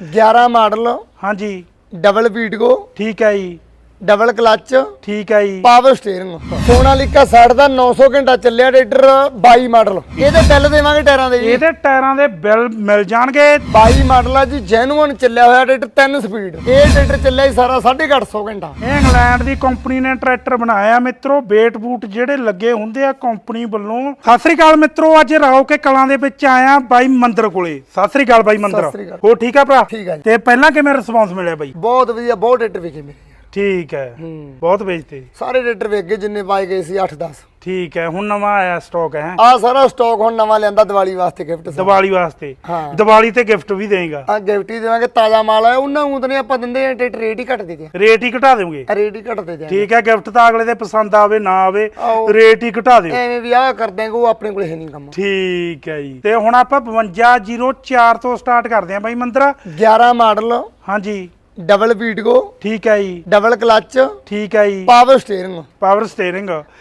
11 model ਹਾਂਜੀ। Double ਵੀਟਗੋ ਠੀਕ ਹੈ ਜੀ। Double clutch. ਠੀਕ ਹੈ ਜੀ। Power steering. ਸੋਨਾਲੀਕਾ 60 ਦਾ 900 ਘੰਟਾ ਚੱਲਿਆ ਟਰੈਕਟਰ 22 ਮਾਡਲ। ਇਹਦੇ ਬਿੱਲ ਦੇਵਾਂਗੇ ਟਾਇਰਾਂ ਦੇ ਜੀ। ਇਹਦੇ ਟਾਇਰਾਂ ਦੇ ਬਿੱਲ ਮਿਲ ਜਾਣਗੇ। 22 ਮਾਡਲ ਆ ਜੀ ਜੈਨੂਅਨ ਚੱਲਿਆ ਹੋਇਆ ਟਰੈਕਟਰ 3 ਸਪੀਡ ਇਹ ਟਰੈਕਟਰ ਚੱਲਿਆ ਜੀ ਸਾਰਾ 850 ਘੰਟਾ। ਇਹ ਇੰਗਲੈਂਡ ਦੀ ਕੰਪਨੀ ਨੇ ਟਰੈਕਟਰ ਬਣਾਇਆ। ਮਿੱਤਰੋ ਬੇਟ ਬੂਟ ਜਿਹੜੇ ਲੱਗੇ ਹੁੰਦੇ ਆ ਕੰਪਨੀ ਵੱਲੋਂ। ਸਤਿ ਸ੍ਰੀ ਅਕਾਲ ਮਿੱਤਰੋ ਅੱਜ ਰਾਓ ਕੇ ਕਲਾਂ ਦੇ ਵਿੱਚ ਆਇਆ ਬਾਈ ਮੰਦਰ ਕੋਲੇ। ਸਤਿ ਸ੍ਰੀ ਅਕਾਲ ਬਾਈ ਮੰਦਰ। ਸਤਿ ਸ੍ਰੀ ਅਕਾਲ। ਹੋ ਠੀਕ ਆ ਭਰਾ? ਠੀਕ ਆ ਜੀ। ਤੇ ਪਹਿਲਾਂ ਕਿਵੇਂ ਰਿਸਪੌਂਸ ਮਿਲਿਆ ਬਾਈ? ਬਹੁਤ ਵਧੀਆ ਬਹੁਤ ਟਰੈਕਟਰ ਵਿਕੇ ਮੇਰੇ। ਠੀਕ ਹੈ। ਹੂੰ। ਬਹੁਤ ਵੇਚਤੇ। ਸਾਰੇ ਵਿਕ ਗਏ ਜਿੰਨੇ ਪਾਏ ਗਏ ਸੀ 8-10 ਠੀਕ ਹੈ ਹੁਣ ਨਵਾਂ ਆਇਆ ਸਟਾਕ ਹੈ। ਆ ਸਾਰਾ ਸਟਾਕ ਹੁਣ ਨਵਾਂ ਲਿਆਂਦਾ ਦੀਵਾਲੀ ਵਾਸਤੇ ਗਿਫਟ ਦੀਵਾਲੀ ਵਾਸਤੇ। ਹਾਂ। ਦੀਵਾਲੀ ਤੇ ਗਿਫਟ ਵੀ ਦੇਗਾ ਆ ਗਿਫਟ ਹੀ ਦੇਵਾਂਗੇ ਤਾਜ਼ਾ ਮਾਲ ਆ ਉਹਨਾਂ ਨੂੰ ਤਾਂ ਨਹੀਂ ਆਪਾਂ ਦਿੰਦੇ ਆ ਟਰੈਕਟਰ ਰੇਟ ਹੀ ਘੱਟ ਦੇ ਦਿਆਂ ਰੇਟ ਹੀ ਘਟਾ ਦੇਵਾਂਗੇ। ਰੇਟ ਹੀ ਘੱਟ ਦੇ ਦਿਆਂ ਠੀਕ ਹੈ ਗਿਫਟ ਤਾਂ ਅਗਲੇ ਦੇ ਪਸੰਦ ਆਵੇ ਨਾ ਆਵੇ। ਰੇਟ ਹੀ ਘਟਾ ਦਿਓ। ਐਵੇਂ ਵੀ ਆ ਕਰ ਦਿਆਂਗੇ ਉਹ ਆਪਣੇ ਕੋਲ ਹੈ ਨਹੀਂ ਕੰਮ। ਠੀਕ ਹੈ ਜੀ। ਤੇ ਹੁਣ ਆਪਾਂ 5204 ਤੋਂ ਸਟਾਰਟ ਕਰਦੇ ਹਾਂ ਬਾਈ ਮੰਦਰਾ। 11 ਮਾਡਲ। ਹਾਂਜੀ। ਡਬਲ ਵੀਟਗੋ ਠੀਕ ਹੈ ਜੀ। ਡਬਲ ਕਲੱਚ ਠੀਕ ਹੈ ਜੀ। Power steering. ਪਾਵਰ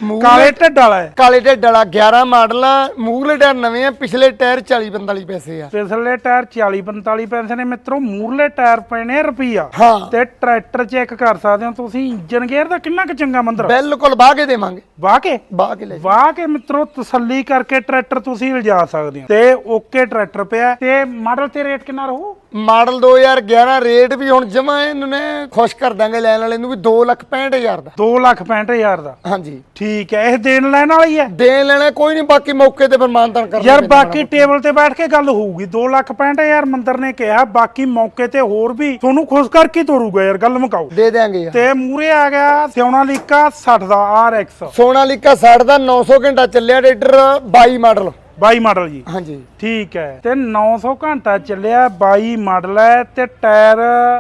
ਮੂਹਰੇ- ਕਾਲੇ ਢੱਡ ਵਾਲਾ ਹੈ। ਕਾਲੇ ਢਿੱਡ ਵਾਲਾ 11 ਮਾਡਲ ਆ ਮੂਹਰਲੇ ਟਾਇਰ ਨਵੇਂ ਆ ਪਿਛਲੇ ਟਾਇਰ 40 45 ਪੈਸੇ ਆ। ਪਿਛਲੇ ਟਾਇਰ 40 45 ਪੈਸੇ ਨੇ ਮਿੱਤਰੋ ਮੂਰਲੇ ਟਾਇਰ ਨੇ ਰੁਪਈਆ। ਤੇ ਟਰੈਕਟਰ ਚੈੱਕ ਕਰ ਸਕਦੇ ਹੋ ਤੁਸੀਂ ਇੰਜਨ ਗੇਅਰ ਦਾ ਕਿੰਨਾ ਕੁ ਚੰਗਾ ਮੰਦਰ ਬਿਲਕੁਲ ਬਾਹ ਕੇ ਦੇਵਾਂਗੇ। ਵਾਹ ਕੇ? ਬਾਹ ਕੇ ਲੈ। ਵਾਹ ਕੇ ਮਿੱਤਰੋ ਤਸੱਲੀ ਕਰਕੇ ਟਰੈਕਟਰ ਤੁਸੀਂ ਲਿਜਾ ਸਕਦੇ ਹੋ। ਤੇ ਓਕੇ ਟਰੈਕਟਰ ਪਿਆ। ਤੇ ਮਾਡਲ ਤੇ ਰੇਟ ਕਿੰਨਾ ਰਹੂ? ਮਾਡਲ 2011 ਰੇਟ ਵੀ ਹੁਣ ਜਮਾ ਇਹਨਾਂ ਨੇ ਖੁਸ਼ ਕਰ ਦਾਂਗੇ ਲੈਣ ਵਾਲੇ ਨੂੰ ਵੀ 265000 ਦਾ। 2 ਲੱਖ 65000 ਦਾ। ਹਾਂਜੀ। ਠੀਕ ਹੈ ਇਹ ਦੇਣ ਲੈਣ ਵਾਲੀ ਹੈ ਦੇਣ ਲੈਣਾ ਕੋਈ ਨਹੀਂ ਬਾਕੀ ਮੌਕੇ ਤੇ ਫਿਰ ਮਾਨਤਾਨ ਕਰ ਯਾਰ ਦਾਂਗੇ ਬਾਕੀ ਟੇਬਲ ਤੇ ਬੈਠ ਕੇ ਗੱਲ ਹੋਊਗੀ। 2 ਲੱਖ 65000 ਮੰਦਰ ਨੇ ਕਿਹਾ ਬਾਕੀ ਮੌਕੇ ਤੇ ਹੋਰ ਵੀ ਤੁਹਾਨੂੰ ਖੁਸ਼ ਕਰਕੇ ਤੋਰੂਗਾ ਯਾਰ ਗੱਲ ਮੁਕਾਓ। ਦੇ ਦਿਆਂਗੇ ਯਾਰ। ਤੇ ਮੂਰੇ ਆ ਗਿਆ ਸਿਉਣਾ ਲੀਕਾ 60 ਦਾ RX ਸੋਨਾਲੀਕਾ 60 ਦਾ 900 ਘੰਟਾ ਚੱਲਿਆ ਟਰੈਕਟਰ 22 ਮਾਡਲ। 22 ਮਾਡਲ ਜੀ। ਹਾਂਜੀ। ਠੀਕ ਹੈ। ਤੇ 900 ਘੰਟਾ ਚੱਲਿਆ 22 ਮਾਡਲ ਹੈ ਤੇ ਟਾਇਰ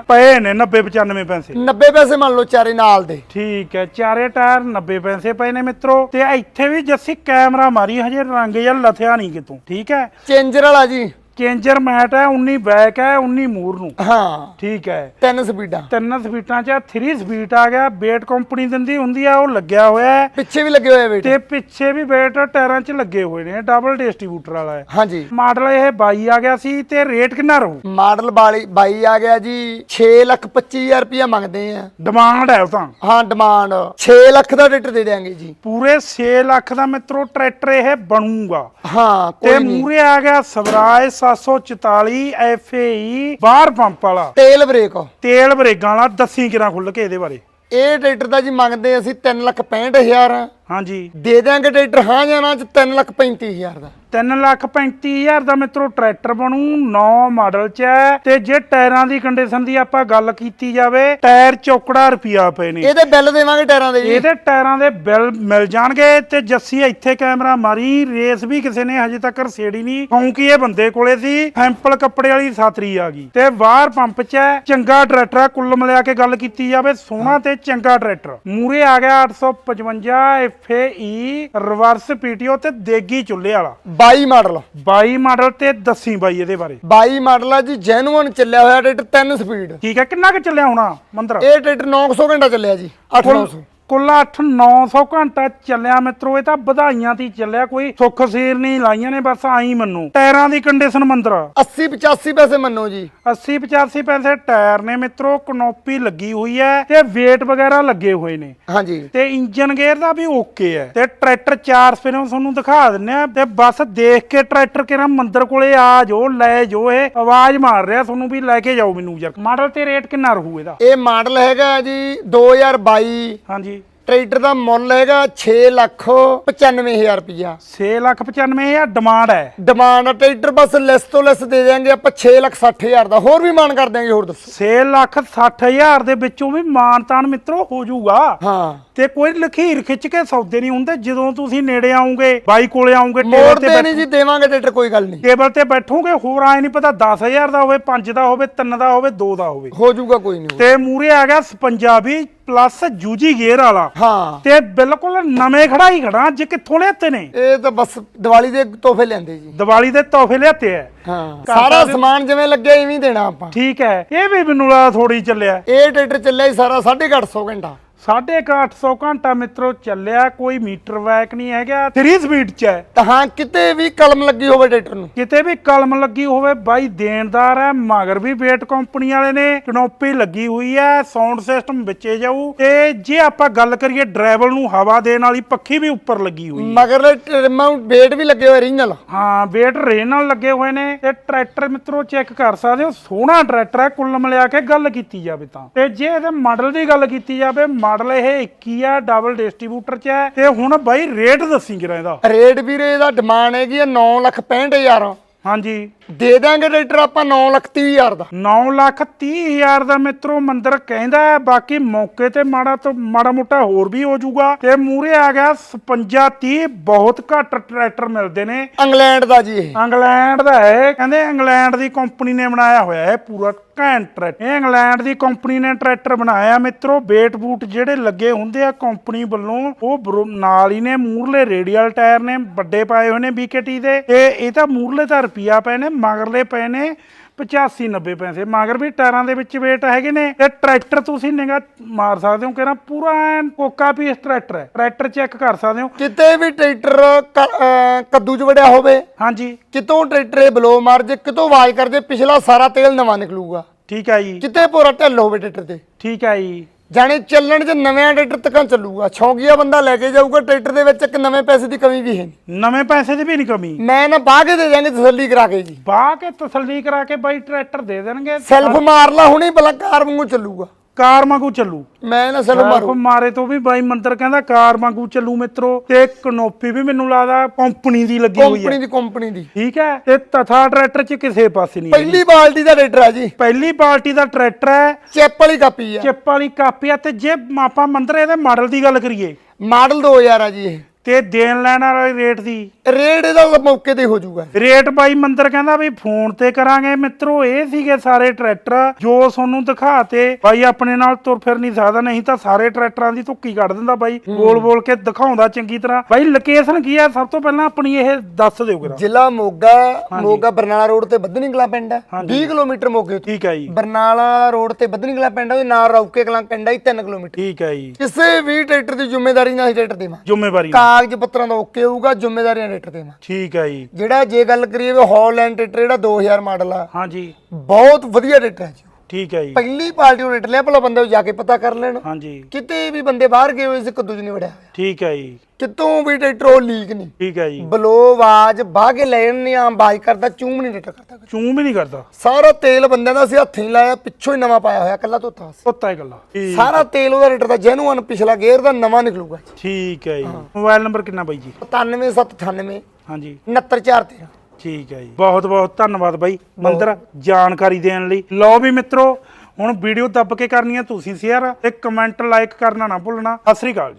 ਪਏ ਨੇ 90 95 ਪੈਸੇ। 90 ਪੈਸੇ ਮੰਨ ਲਓ ਚਾਰੇ ਨਾਲ ਦੇ। ਠੀਕ ਹੈ ਚਾਰੇ ਟਾਇਰ 90 ਪੈਸੇ ਪਏ ਨੇ ਮਿੱਤਰੋ। ਤੇ ਇੱਥੇ ਵੀ ਜੱਸੀ ਕੈਮਰਾ ਮਾਰੀ ਹਜੇ ਰੰਗ ਜਾਂ ਲਥਿਆ ਨਹੀਂ ਕਿਤੋਂ। ਠੀਕ ਹੈ। ਚੇਂਜਰ ਵਾਲਾ ਜੀ। ਚੇਂਜਰ ਮੈਟ ਹੈ 19 ਬੈਕ ਹੈ 19 ਮੂਰ ਨੂੰ। ਹਾਂ। ਠੀਕ ਹੈ। ਤਿੰਨ ਸਪੀਡਾਂ। ਤਿੰਨ ਸਪੀਟਾਂ ਚ 3 ਸਪੀਟ ਆ ਗਿਆ। ਬੇਟ ਕੰਪਨੀ ਦਿੰਦੀ ਹੁੰਦੀ ਆ ਉਹ ਲੱਗਿਆ ਹੋਇਆ ਹੈ। ਪਿੱਛੇ ਵੀ ਲੱਗੇ ਹੋਏ ਵੇਟ ਤੇ ਪਿੱਛੇ ਵੀ ਬੇਟ ਟਾਇਰਾਂ 'ਚ ਲੱਗੇ ਹੋਏ ਨੇ ਡਬਲ ਡਿਸਟ੍ਰੀਬਿਊਟਰ ਵਾਲਾ ਹੈ। ਹਾਂਜੀ। ਮਾਡਲ ਇਹ 22 ਆ ਗਿਆ ਸੀ ਤੇ ਰੇਟ ਕਿੰਨਾ ਰਹੂ? ਮਾਡਲ 22 22 ਆ ਗਿਆ ਜੀ 6 ਲੱਖ 25000 ਰੁਪਇਆ ਮੰਗਦੇ ਆ। ਡਿਮਾਂਡ ਹੈ ਉਹ ਤਾਂ। ਹਾਂ ਡਿਮਾਂਡ 6 ਲੱਖ ਦਾ ਟਰੈਕਟਰ ਦੇ ਦਿਆਂਗੇ ਜੀ। ਪੂਰੇ 6 ਲੱਖ ਦਾ ਮਿੱਤਰੋ ਟਰੈਕਟਰ ਇਹ ਬਣੂਗਾ। ਹਾਂ ਤੇ ਮੂਰੇ ਆ ਗਿਆ ਸਵਰਾਜ 744 FAE ਬਾਹਰ ਪੰਪ ਵਾਲਾ। ਤੇਲ ਬ੍ਰੇਕ। ਤੇਲ ਬਰੇਗਾਂ ਵਾਲਾ ਦੱਸੀ ਕਿਰਾਂ ਖੁੱਲ ਕੇ ਇਹਦੇ ਬਾਰੇ। ਇਹ ਟਰੈਕਟਰ ਦਾ ਜੀ ਮੰਗਦੇ ਅਸੀਂ 3 ਲੱਖ 65000 ਹਾਂਜੀ। ਦੇ ਦਿਆਂਗੇ ਟਰੈਕਟਰ ਹਾਂ ਜਾਂ ਨਾ ਚ 3 ਲੱਖ 35000 ਦਾ। 3 ਲੱਖ 35000 ਦਾ ਮਿੱਤਰੋ ਟਰੈਕਟਰ ਬਣੂ 9 ਮਾਡਲ ਚ ਹੈ। ਤੇ ਜੇ ਟਾਇਰਾਂ ਦੀ ਕੰਡੀਸ਼ਨ ਦੀ ਆਪਾਂ ਗੱਲ ਕੀਤੀ ਜਾਵੇ ਟਾਇਰ ਚੌਕੜਾ ਰੁਪਿਆ ਪਏ ਨੇ। ਇਹਦੇ ਬਿੱਲ ਦੇਵਾਂਗੇ ਟਾਇਰਾਂ ਦੇ ਜੀ। ਇਹਦੇ ਟਾਇਰਾਂ ਦੇ ਬਿੱਲ ਮਿਲ ਜਾਣਗੇ ਤੇ ਜੱਸੀ ਇੱਥੇ ਕੈਮਰਾ ਮਾਰੀ ਰੇਸ ਵੀ ਕਿਸੇ ਨੇ ਹਜੇ ਤੱਕ ਰਸੇੜੀ ਨਹੀਂ ਕਿਉਂਕਿ ਇਹ ਬੰਦੇ ਕੋਲੇ ਸੀ ਸੈਂਪਲ ਕੱਪੜੇ ਵਾਲੀ ਸਾਤਰੀ ਆ ਗਈ। ਤੇ ਬਾਹਰ ਪੰਪ 'ਚ ਹੈ ਚੰਗਾ ਟਰੈਕਟਰ ਆ, ਕੁੱਲ ਮਿਲਾ ਕੇ ਗੱਲ ਕੀਤੀ ਜਾਵੇ ਸੋਹਣਾ ਤੇ ਚੰਗਾ ਟਰੈਕਟਰ। ਮੂਰੇ ਆ ਗਿਆ 855 FAE ਰਿਵਰਸ PTO ਤੇ ਦੇਗੀ ਚੁੱਲ੍ਹੇ ਵਾਲਾ। 22 ਮਾਡਲ। 22 ਮਾਡਲ ਤੇ ਦੱਸੀ ਬਾਈ ਇਹਦੇ ਬਾਰੇ। 22 ਮਾਡਲ ਆ ਜੀ ਜੈਨੂਅਨ ਚੱਲਿਆ ਹੋਇਆ ਟਰੈਕਟਰ 3 ਸਪੀਡ ਠੀਕ ਹੈ ਕਿੰਨਾ ਕੁ ਚੱਲਿਆ ਹੋਣਾ ਮੰਦਰ? ਇਹ ਟਰੈਕਟਰ 900 ਘੰਟਾ ਚੱਲਿਆ ਜੀ 800 ਕੁੱਲ 8-900 ਘੰਟਾ ਚੱਲਿਆ ਮਿੱਤਰੋ ਇਹ ਤਾਂ ਵਧਾਈਆਂ ਤੇ ਹੀ ਚੱਲਿਆ ਕੋਈ ਸੁੱਖ ਸੀਰ ਨਹੀਂ ਲਾਈਆਂ ਨੇ ਬਸ ਆਈ ਮੰਨੋ। ਟਾਇਰਾਂ ਦੀ ਕੰਡੀਸ਼ਨ ਮੰਦਰ। 80 85 ਪੈਸੇ ਮੰਨੋ ਜੀ। 80-85 ਪੈਸੇ ਟਾਇਰ ਨੇ ਮਿੱਤਰੋ ਕਨੋਪੀ ਲੱਗੀ ਹੋਈ ਹੈ ਤੇ weight ਵਗੈਰਾ ਲੱਗੇ ਹੋਏ ਨੇ। ਹਾਂਜੀ। ਤੇ ਇੰਜਨ ਗੇਅਰ ਦਾ ਵੀ ਓਕੇ ਹੈ। ਤੇ ਟਰੈਕਟਰ ਚਾਰ ਸਪਿਨੋਂ ਤੁਹਾਨੂੰ ਦਿਖਾ ਦਿੰਨੇ ਆ ਤੇ ਬਸ ਦੇਖ ਕੇ ਟਰੈਕਟਰ ਕਿਹੜਾ ਮੰਦਰ ਕੋਲੇ ਆ ਜੋ ਲੈ ਜੋ ਇਹ ਆਵਾਜ਼ ਮਾਰ ਰਿਹਾ ਤੁਹਾਨੂੰ ਵੀ ਲੈ ਕੇ ਜਾਓ ਮੈਨੂੰ ਯਾਰ ਮਾਡਲ ਤੇ ਰੇਟ ਕਿੰਨਾ ਰਹੂ ਇਹਦਾ? ਇਹ ਮਾਡਲ ਹੈਗਾ ਜੀ 2022 ਹਾਂਜੀ। ਟਰੈਕਟਰ ਦਾ ਮੁੱਲ ਹੈਗਾ 6 ਲੱਖ 95000 ਰੁਪਇਆ। 6 ਲੱਖ 95000 ਡਿਮਾਂਡ ਹੈ। ਡਿਮਾਂਡ ਆ ਟਰੈਕਟਰ ਬਸ ਲੈਸ ਤੋਂ ਲੈਸ ਦੇ ਦਿਆਂਗੇ ਆਪਾਂ 6 ਲੱਖ 60000 ਦਾ। ਹੋਰ ਵੀ ਮਾਨ ਕਰ ਦਿਆਂਗੇ ਹੋਰ ਦੱਸੋ। 6 ਲੱਖ 60000 ਦੇ ਵਿੱਚੋਂ ਵੀ ਮਾਨਤਾਨ ਮਿੱਤਰੋ ਹੋ ਜਾਊਗਾ ਹਾਂ। ਤੇ ਕੋਈ ਲਖੀਰ ਖਿੱਚ ਕੇ ਸੌਦੇ ਨਹੀਂ ਹੁੰਦੇ। ਜਦੋਂ ਤੁਸੀਂ ਨੇੜੇ ਆਉਂਗੇ ਬਾਈ ਕੋਲੇ ਆਉਂਗੇ ਮੋੜ ਟੇਬਲ ਤੇ ਨਹੀਂ ਜੀ ਦੇਵਾਂਗੇ ਟਰੈਕਟਰ ਕੋਈ ਗੱਲ ਨਹੀਂ। ਟੇਬਲ ਤੇ ਬੈਠੋਗੇ ਹੋਰ ਆਏ ਨਹੀਂ ਪਤਾ 10000 ਦਾ ਹੋਵੇ 5 ਦਾ ਹੋਵੇ 3 ਦਾ ਹੋਵੇ 2 ਦਾ ਹੋਵੇ। ਹੋ ਜਾਊਗਾ ਕੋਈ ਨਹੀਂ ਤੇ ਮੂਰੇ ਆ ਗਿਆ 56 ਵੀ ਪਲੱਸ ਜੂਜੀ ਗੇਅਰ ਵਾਲਾ। ਹਾਂ। ਤੇ ਬਿਲਕੁਲ ਨਵੇਂ ਖੜਾਈ ਖੜਾ ਅੱਜ ਕਿੱਥੋਂ ਲਿਆਤੇ ਨੇ? ਇਹ ਤਾਂ ਬਸ ਦੀਵਾਲੀ ਦੇ ਤੋਹਫੇ ਲੈਂਦੇ ਜੀ। ਦੀਵਾਲੀ ਦੇ ਤੋਹਫੇ ਲਿਆਤੇ ਐ। ਹਾਂ। ਸਾਰਾ ਸਮਾਨ ਜਿਵੇਂ ਲੱਗਿਆ ਇਵੇਂ ਹੀ ਦੇਣਾ ਆਪਾਂ। ਠੀਕ ਹੈ ਇਹ ਵੀ ਮੈਨੂੰ ਥੋੜੀ ਚੱਲਿਆ। ਇਹ ਟਰੈਕਟਰ ਚੱਲਿਆ ਜੀ ਸਾਰਾ 850 ਘੰਟਾ। 850 ਘੰਟਾ ਮਿੱਤਰੋ ਚੱਲਿਆ ਕੋਈ ਮੀਟਰ ਵੈਕ ਨਹੀਂ ਹੈਗਾ। 3 ਸਪੀਡ ਚ ਹੈ। ਤਾਂ ਹਾਂ ਕਿਤੇ ਵੀ ਕਲਮ ਲੱਗੀ ਹੋਵੇ ਟਰੈਕਟਰ ਨੂੰ। ਕਿਤੇ ਵੀ ਕਲਮ ਲੱਗੀ ਹੋਵੇ ਬਾਈ ਦੇਣਦਾਰ ਹੈ ਮਗਰ ਵੀ ਵੇਟ ਕੰਪਨੀ ਵਾਲੇ ਨੇ ਕਨੋਪੀ ਲੱਗੀ ਹੋਈ ਹੈ ਸਾਊਂਡ ਸਿਸਟਮ ਵਿੱਚੇ ਜਾਊ। ਤੇ ਜੇ ਆਪਾਂ ਗੱਲ ਕਰੀਏ ਡਰਾਈਵਰ ਨੂੰ ਹਵਾ ਦੇਣ ਵਾਲੀ ਪੱਖੀ ਵੀ ਉੱਪਰ ਲੱਗੀ ਹੋਈ ਹੈ। ਮਗਰਲੇ ਟ੍ਰਿਮਾਂ ਵੇਟ ਵੀ ਲੱਗੇ ਹੋਏ ਰੀਜਨਲ ਹਾਂ ਵੇਟ ਰੇਨ ਨਾਲ ਲੱਗੇ ਹੋਏ ਨੇ। ਤੇ ਟਰੈਕਟਰ ਮਿੱਤਰੋ ਚੈੱਕ ਕਰ ਸਕਦੇ ਹੋ ਸੋਹਣਾ ਟਰੈਕਟਰ ਹੈ ਕੁੱਲ ਮਿਲਾ ਕੇ ਗੱਲ ਕੀਤੀ ਜਾਵੇ ਤਾਂ। ਤੇ ਜੇ ਇਹਦੇ ਮਾਡਲ ਦੀ ਗੱਲ ਕੀਤੀ ਜਾਵੇ ਮਾਡਲ ਇਹ 21 ਆ ਡਬਲ ਡਿਸਟ੍ਰੀਬਿਊਟਰ ਚ ਹੈ। ਤੇ ਹੁਣ ਬਾਈ ਰੇਟ ਦੱਸੀ ਕਿਰਾ ਇਹਦਾ। ਰੇਟ ਵੀਰੇ ਇਹਦਾ ਡਿਮਾਂਡ ਹੈਗੀ ਆ 9 ਲੱਖ 65000 ਹਾਂਜੀ। ਦੇ ਦਾਂਗੇ ਟਰੈਕਟਰ ਆਪਾਂ 9 ਲੱਖ 30000 ਦਾ। 9 ਲੱਖ 30 ਹਜ਼ਾਰ ਦਾ ਮਿੱਤਰੋ ਮੰਦਰ ਕਹਿੰਦਾ ਹੈ ਬਾਕੀ ਮੌਕੇ ਤੇ ਮਾੜਾ ਤੋਂ ਮਾੜਾ ਮੋਟਾ ਹੋਰ ਵੀ ਹੋ ਜਾਊਗਾ। ਤੇ ਮੂਰੇ ਆ ਗਿਆ 56 30 ਬਹੁਤ ਘੱਟ ਟਰੈਕਟਰ ਮਿਲਦੇ ਨੇ। ਇੰਗਲੈਂਡ ਦਾ ਜੀ ਇਹ। ਇੰਗਲੈਂਡ ਦਾ ਹੈ। ਕਹਿੰਦੇ ਇੰਗਲੈਂਡ ਦੀ ਕੰਪਨੀ ਨੇ ਬਣਾਇਆ ਹੋਇਆ ਹੈ ਪੂਰਾ ਘੈਂਟ ਟਰੈਕਟਰ। ਇਹ ਇੰਗਲੈਂਡ ਦੀ ਕੰਪਨੀ ਨੇ ਟਰੈਕਟਰ ਬਣਾਇਆ ਮਿੱਤਰੋ ਬੇਟ ਬੂਟ ਜਿਹੜੇ ਲੱਗੇ ਹੁੰਦੇ ਆ ਕੰਪਨੀ ਵੱਲੋਂ ਉਹ ਨਾਲ ਹੀ ਨੇ ਮੂਰਲੇ ਰੇਡੀਅਲ ਟਾਇਰ ਨੇ ਵੱਡੇ ਪਾਏ ਹੋਏ ਨੇ BKT ਦੇ। ਤੇ ਇਹ ਤਾਂ ਮੂਰਲੇ ਤਾਂ ਰੁਪਿਆ ਪਏ ਨੇ ਮਗਰਲੇ ਪਏ ਨੇ 85 90 ਪੈਸੇ ਮਗਰ ਵੀ ਟਾਇਰਾਂ ਦੇ ਵਿੱਚ ਵੇਟ ਹੈਗੇ ਨੇ। ਤੇ ਟਰੈਕਟਰ ਤੁਸੀਂ ਨਿਗਾ ਮਾਰ ਸਕਦੇ ਹੋ ਕਿਹੜਾ ਪੂਰਾ ਐਨ ਕੋਕਾ ਪੀਸ ਟਰੈਕਟਰ ਹੈ। ਟਰੈਕਟਰ ਚੈੱਕ ਕਰ ਸਕਦੇ ਹੋ। ਕਿਤੇ ਵੀ ਟਰੈਕਟਰ ਕ- ਅਹ ਕੱਦੂ ਚ ਵੜਿਆ ਹੋਵੇ ਹਾਂਜੀ। ਕਿਤੋਂ ਟਰੈਕਟਰ ਇਹ ਬਲੋ ਮਾਰ ਜੇ ਕਿਤੋਂ ਆਵਾਜ਼ ਕਰ ਜੇ ਪਿਛਲਾ ਸਾਰਾ ਤੇਲ ਨਵਾਂ ਨਿਕਲੂਗਾ। ਠੀਕ ਹੈ ਜੀ। ਕਿਤੇ ਪੂਰਾ ਢਿੱਲ ਹੋਵੇ ਟਰੈਕਟਰ ਤੇ। ਠੀਕ ਹੈ ਜੀ। ਜਾਣੇ ਚੱਲਣ 'ਚ ਨਵੇਂ ਟਰੈਕਟਰ ਤੱਕਾਂ ਚੱਲੂਗਾ। ਛੌਂਕੀਆ ਬੰਦਾ ਲੈ ਕੇ ਜਾਊਗਾ ਟਰੈਕਟਰ ਦੇ ਵਿੱਚ ਇੱਕ ਨਵੇਂ ਪੈਸੇ ਦੀ ਕਮੀ ਵੀ ਹੈ ਨਹੀਂ। ਨਵੇਂ ਪੈਸੇ ਦੀ ਵੀ ਨਹੀਂ ਕਮੀ। ਮੈਂ ਨਾ ਬਾਹ ਕੇ ਦੇ ਜਾਾਂਗੇ ਤਸੱਲੀ ਕਰਾ ਕੇ ਜੀ। ਬਾਹ ਕੇ ਤਸੱਲੀ ਕਰਾ ਕੇ ਬਾਈ ਟਰੈਕਟਰ ਦੇ ਦੇਣਗੇ। ਸੈਲਫ ਮਾਰ ਲਾ ਹੁਣੀ ਭਲਾ ਕਾਰ ਵਾਂਗੂ ਚੱਲੂਗਾ। ਕਾਰ ਵਾਂਗੂ ਚੱਲੂ। ਮੈਂ ਨਾ ਸੈਲਫ ਸੈਲਫ ਮਾਰੂ। ਮਾਰੇ ਤੋਂ ਵੀ ਬਾਈ ਮੰਦਰ ਕਹਿੰਦਾ ਕਾਰ ਵਾਂਗੂ ਚੱਲੂ ਮਿੱਤਰੋ ਤੇ ਕਨੋਪੀ ਵੀ ਮੈਨੂੰ ਲੱਗਦਾ ਕੰਪਨੀ ਦੀ ਲੱਗੀ ਹੋਈ ਕੰਪਨੀ ਹੈ ਦੀ ਕੰਪਨੀ ਦੀ। ਠੀਕ ਹੈ ਤੇ ਤਥਾ ਟਰੈਕਟਰ 'ਚ ਕਿਸੇ ਪਾਸੇ ਨਹੀਂ। ਪਹਿਲੀ ਬਾਲਟੀ ਦਾ ਟਰੈਕਟਰ ਆ ਜੀ। ਪਹਿਲੀ ਪਾਰਟੀ ਦਾ ਟਰੈਕਟਰ ਹੈ। ਚੈਪ ਵਾਲੀ ਕਾਪੀ ਆ। ਚਿੱਪ ਵਾਲੀ ਕਾਪੀ ਆ ਤੇ ਜੇ ਆਪਾਂ ਮੰਦਰ ਇਹਦੇ ਮਾਡਲ ਦੀ ਗੱਲ ਕਰੀਏ। ਮਾਡਲ 2000 ਆ ਜੀ ਇਹ। ਤੇ ਦੇਣ ਲੈਣ ਵਾਲੇ ਰੇਟ ਦੀ ਰੇਟ ਇਹਦਾ ਮੌਕੇ ਤੇ ਹੋ ਜਾਊਗਾ ਰੇਟ ਬਾਈ ਮੰਦਰ ਕਹਿੰਦਾ ਵੀ ਫੋਨ ਤੇ ਕਰਾਂਗੇ। ਮਿੱਤਰੋ ਇਹ ਸੀਗੇ ਸਾਰੇ ਟਰੈਕਟਰ। ਜੋ ਤੁਹਾਨੂੰ ਦਿਖਾਤੇ ਬਾਈ ਆਪਣੇ ਨਾਲ ਤੁਰ ਫਿਰ ਨਹੀਂ ਸਕਦਾ ਨਹੀਂ ਤਾਂ ਸਾਰੇ ਟਰੈਕਟਰਾਂ ਦੀ ਧੁੱਕੀ ਕੱਢ ਦਿੰਦਾ ਬਾਈ। ਬੋਲ ਬੋਲ ਕੇ ਦਿਖਾਉਂਦਾ ਚੰਗੀ ਤਰ੍ਹਾਂ। ਬਾਈ ਲੋਕੇਸ਼ਨ ਕੀ ਆ? ਸਭ ਤੋਂ ਪਹਿਲਾਂ ਆਪਣੀ ਇਹ ਦੱਸ ਦਿਓ ਕਰਾ ਜ਼ਿਲ੍ਹਾ ਮੋਗਾ ਮੋਗਾ ਬਰਨਾਲਾ ਰੋਡ ਤੇ ਬੱਧਨੀ ਕਲਾਂ ਪਿੰਡ ਆ। 20 ਕਿਲੋਮੀਟਰ ਮੋਗੇ ਤੋਂ। ਠੀਕ ਹੈ ਜੀ। ਬਰਨਾਲਾ ਰੋਡ ਤੇ ਬੱਧਨੀ ਕਲਾਂ ਪਿੰਡ ਉਹਦੇ ਨਾਲ ਰੌਕੇ ਕਲਾਂ ਪਿੰਡ ਜੀ 3 ਕਿਲੋਮੀਟਰ। ਠੀਕ ਹੈ ਜੀ। ਕਿਸੇ ਵੀ ਟਰੈਕਟਰ ਦੀ ਜ਼ਿੰਮੇਵਾਰੀ ਨਾਲ ਅਸੀਂ ਟਰੈਕਟਰ ਦੇਵਾਂ। ਜ਼ਿੰਮੇਵਾਰੀ। ਕਾਗਜ਼ ਪੱਤਰਾਂ ਦਾ ਓਕੇ ਹੋਊਗਾ ਜ਼ਿੰਮੇਵਾਰੀ ਨਾਲ ਟਰੈਕਟਰ ਦੇਵਾਂ ਠੀਕ ਹੈ ਜੀ। ਜਿਹੜਾ ਜੇ ਗੱਲ ਕਰੀਏ ਵੀ ਹਾਲੈਂਡ ਟਰੈਕਟਰ ਜਿਹੜਾ 2000 ਮਾਡਲ ਆ ਹਾਂਜੀ। ਬਹੁਤ ਵਧੀਆ ਟਰੈਕਟਰ ਹੈ ਜੀ। ਠੀਕ ਹੈ ਜੀ। ਪਹਿਲੀ ਪਾਰਟੀ ਉਹ ਟਰੈਕਟਰ ਲਿਆ ਭਲਾ ਬੰਦੇ ਜਾ ਕੇ ਪਤਾ ਕਰ ਲੈਣ। ਹਾਂਜੀ। ਕਿਤੇ ਵੀ ਬੰਦੇ ਬਾਹਰ ਗਏ ਹੋਏ ਸੀ ਕਦੋਂ ਨਹੀਂ ਵੜਿਆ ਹੋਇਆ। ਠੀਕ ਹੈ ਜੀ। ਕਿਤੋਂ ਵੀ ਉਹ ਲੀਕ ਨਹੀਂ। ਠੀਕ ਹੈ ਜੀ। ਬਲੋ ਆਵਾਜ਼ ਬਾਹ ਕੇ ਲੈਣ ਨਹੀਂ ਆਮ ਬਾਜ ਕਰਦਾ ਚੂਮ ਨਹੀਂ ਟਰੈਕਟਰ ਕਰਦਾ ਚੂੰ ਵੀ ਨਹੀਂ ਕਰਦਾ। ਸਾਰਾ ਤੇਲ ਬੰਦਿਆਂ ਦਾ ਅਸੀਂ ਹੱਥੀਂ ਲਾਇਆ ਪਿੱਛੋਂ ਹੀ ਨਵਾਂ ਪਾਇਆ ਹੋਇਆ ਕੱਲਾ ਧੋਤਾ ਸੀ। ਪੁੱਤਾ ਹੀ ਗੱਲਾਂ ਠੀਕ। ਸਾਰਾ ਤੇਲ ਉਹਦਾ ਟਰੈਕਟਰ ਦਾ ਜੈਨੂਅਨ ਪਿਛਲਾ ਗੇਅਰ ਦਾ ਨਵਾਂ ਨਿਕਲੂਗਾ ਠੀਕ ਹੈ ਜੀ। ਮੋਬਾਈਲ ਨੰਬਰ ਕਿੰਨਾ ਬਾਈ ਜੀ? 97798 ਹਾਂਜੀ। 69413 ਠੀਕ ਹੈ ਜੀ। ਬਹੁਤ ਬਹੁਤ ਧੰਨਵਾਦ ਬਾਈ। ਮੰਦਰ ਜਾਣਕਾਰੀ ਦੇਣ ਲਈ। ਲਓ ਵੀ ਮਿੱਤਰੋ ਹੁਣ ਵੀਡੀਓ ਦੱਬ ਕੇ ਕਰਨੀ ਹੈ ਤੁਸੀਂ ਸ਼ੇਅਰ ਤੇ ਕਮੈਂਟ ਲਾਈਕ ਕਰਨਾ ਨਾ ਭੁੱਲਣਾ। ਸਤਿ ਸ੍ਰੀ ਅਕਾਲ ਜੀ।